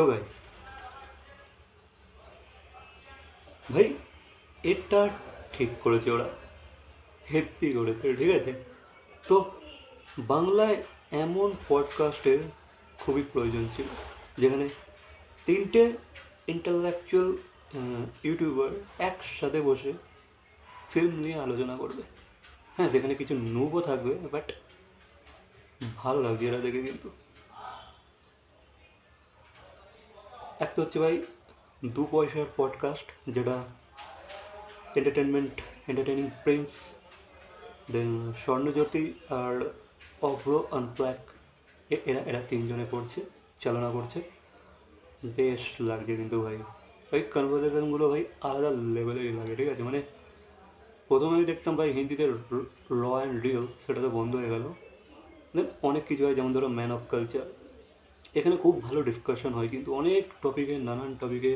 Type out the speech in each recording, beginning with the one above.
So guys ভাই, এটা ঠিক করেছে ওরা। হেপি করেছে, ঠিক আছে? তো বাংলায় এমন পডকাস্টের খুবই প্রয়োজন ছিল, যেখানে তিনটে ইন্টালেকচুয়াল ইউটিউবার একসাথে বসে ফিল্ম নিয়ে আলোচনা করবে। হ্যাঁ যেখানে কিছু নুবও থাকবে বাট ভালো লাগছে এরা দেখে কিন্তু। এক তো হচ্ছে ভাই দু পয়সার পডকাস্ট যেটা entertainment entertaining Prince then Swarnajyoti আর অভ্র আনপ্ল্যাক এরা এরা তিনজনে করছে, চালনা করছে। বেশ লাগছে কিন্তু ভাই। ওই কনভারসেশনগুলো ভাই আলাদা লেভেলেরই লাগে, ঠিক আছে? মানে প্রথমে আমি দেখতাম ভাই হিন্দিতে র অ্যান্ড রিয়েল সেটা তো বন্ধ হয়ে গেল। দেন অনেক কিছু হয়, যেমন ধরো ম্যান অফ কালচার এখানে খুব ভালো ডিসকাশন হয়, কিন্তু অনেক টপিকে নানান টপিকে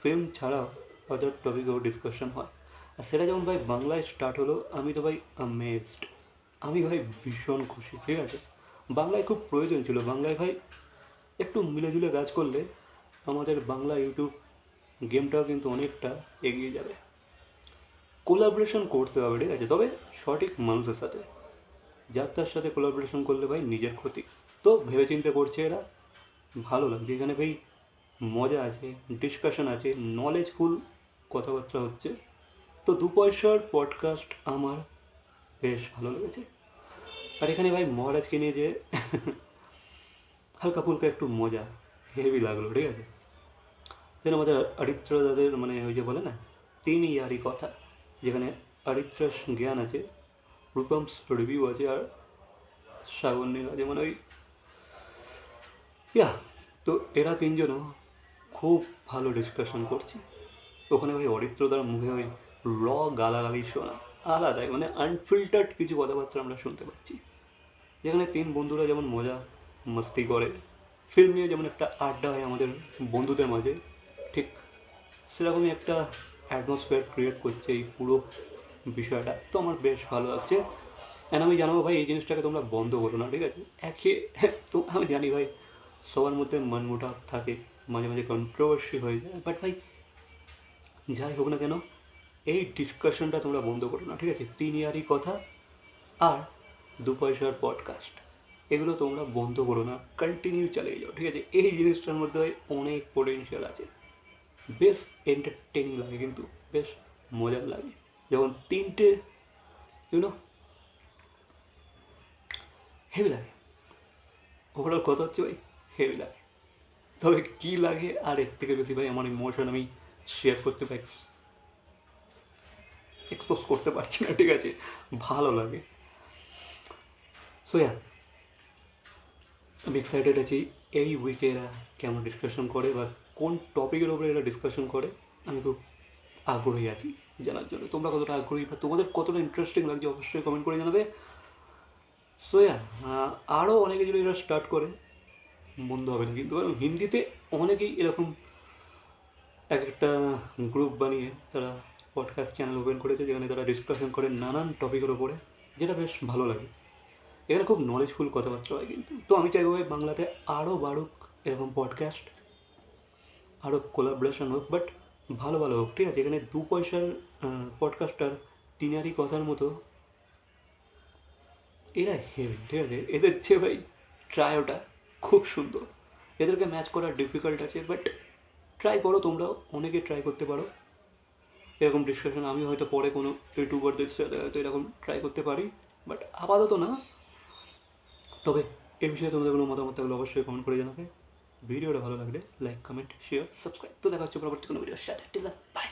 ফিল্ম ছাড়াও আদার টপিকেও ডিসকাশন হয়। আর সেটা যেমন ভাই বাংলায় স্টার্ট হলো, আমি তো ভাই আমেজড আমি ভাই ভীষণ খুশি, ঠিক আছে? বাংলায় খুব প্রয়োজন ছিল, বাংলায় ভাই একটু মিলেজুলে কাজ করলে আমাদের বাংলা ইউটিউব গেমটাও কিন্তু অনেকটা এগিয়ে যাবে। কোলাবরেশন করতে হবে, ঠিক আছে? তবে সঠিক মানুষের সাথে, যার তার সাথে কোলাবরেশন করলে ভাই নিজের ক্ষতি। তো ভেবেচিন্তে করছে এরা ভালো লাগছে। এখানে ভাই মজা আছে ডিসকাশন আছে নলেজফুল কথাবার্তা হচ্ছে। তো দু পয়সার পডকাস্ট আমার বেশ ভালো লেগেছে। আর এখানে ভাই মহারাজকে নিয়ে যে হালকা ফুলকা একটু মজা হেভি লাগল, ঠিক আছে? যেন আমাদের অরিত্র দাদের মানে ওই যে বলে না, তিন ইয়ারই কথা, যেখানে অরিত্রাস জ্ঞান আছে, রূপমস রিভিউ আছে, আর শ্রাবণীর আছে মানে ওই ইয়া তো এরা তিনজনও খুব ভালো ডিসকাশন করছে। ওখানে ভাই অরিত্রদার মুখে ওই র গালাগালি শোনা আলাদাই মানে আনফিল্টার্ড কিছু কথাবার্তা আমরা শুনতে পাচ্ছি। যেখানে তিন বন্ধুরা যেমন মজা মস্তি করে ফিল্ম নিয়ে যেমন একটা আড্ডা হয় আমাদের বন্ধুদের মাঝে, ঠিক সেরকমই একটা অ্যাটমসফিয়ার ক্রিয়েট করছে এই পুরো বিষয়টা। তো আমার বেশ ভালো লাগছে। অ্যান্ড আমি জানাব ভাই, এই জিনিসটাকে তোমরা বন্ধ করো না, ঠিক আছে? একে, তো আমি জানি ভাই সবার মধ্যে মনমোটাভ থাকে, মাঝে মাঝে কন্ট্রোভার্সি হয়ে যায়। বাট ভাই, যাই হোক না কেন, এই ডিসকাশনটা তোমরা বন্ধ করো না, ঠিক আছে? তিন ইয়ারই কথা আর দু পয়সার পডকাস্ট এগুলো তোমরা বন্ধ করো না কন্টিনিউ চালিয়ে যাও, ঠিক আছে? এই জিনিসটার মধ্যে অনেক পোটেনশিয়াল আছে। বেশ এন্টারটেনিং লাগে কিন্তু, বেশ মজার লাগে। যেমন তিনটে ইউনো হেভি লাগে। ওগুলোর কথা হচ্ছে ভাই হেভি লাগে তবে কী লাগে আর এর থেকে বেশি ভাই আমার ইমোশন আমি শেয়ার করতে পারি এক্সপোজ করতে পারছি না, ঠিক আছে? ভালো লাগে। সো ইয়া আমি এক্সাইটেড আছি এই উইকে এরা কেমন ডিসকাশন করে বা কোন টপিকের ওপরে এরা ডিসকাশন করে, আমি খুব আগ্রহী আছি জানার জন্য। তোমরা কতটা আগ্রহী বা তোমাদের কতটা ইন্টারেস্টিং লাগছে অবশ্যই কমেন্ট করে জানাবে। সো ইয়া আরও অনেকে যদি এরা স্টার্ট করে। মন্দ হবে না কিন্তু কারণ হিন্দিতে অনেকেই এরকম এক একটা গ্রুপ বানিয়ে তারা পডকাস্ট চ্যানেল ওপেন করেছে, যেখানে তারা ডিসকাশন করে নানান টপিকের ওপরে যেটা বেশ ভালো লাগে। এখানে খুব নলেজফুল কথাবার্তা হয় কিন্তু। তো আমি চাইব বাংলাতে আরও বাড়ুক এরকম পডকাস্ট আরও কোলাবরেশন হোক বাট ভালো ভালো হোক, ঠিক আছে? এখানে দু পয়সার পডকাস্টার তিনারি কথার মতো এরা হেভি ঠিক আছে? এদের চেয়ে ভাই ট্রায়োটা খুব সুন্দর। এদেরকে ম্যাচ করা ডিফিকাল্ট আছে বাট ট্রাই করো তোমরাও অনেকে ট্রাই করতে পারো। এরকম ডিসকাশন আমি হয়তো পরে কোনো ইউটিউবারদের সাথে হয়তো এরকম ট্রাই করতে পারি বাট আপাতত না। তবে এ বিষয়ে তোমাদের কোনো মতামত থাকলে অবশ্যই কমেন্ট করে জানাবে। ভিডিওটা ভালো লাগলে লাইক কমেন্ট শেয়ার সাবস্ক্রাইব তো দেখা হচ্ছে পরবর্তী কোনো ভিডিওর সাথে। বাই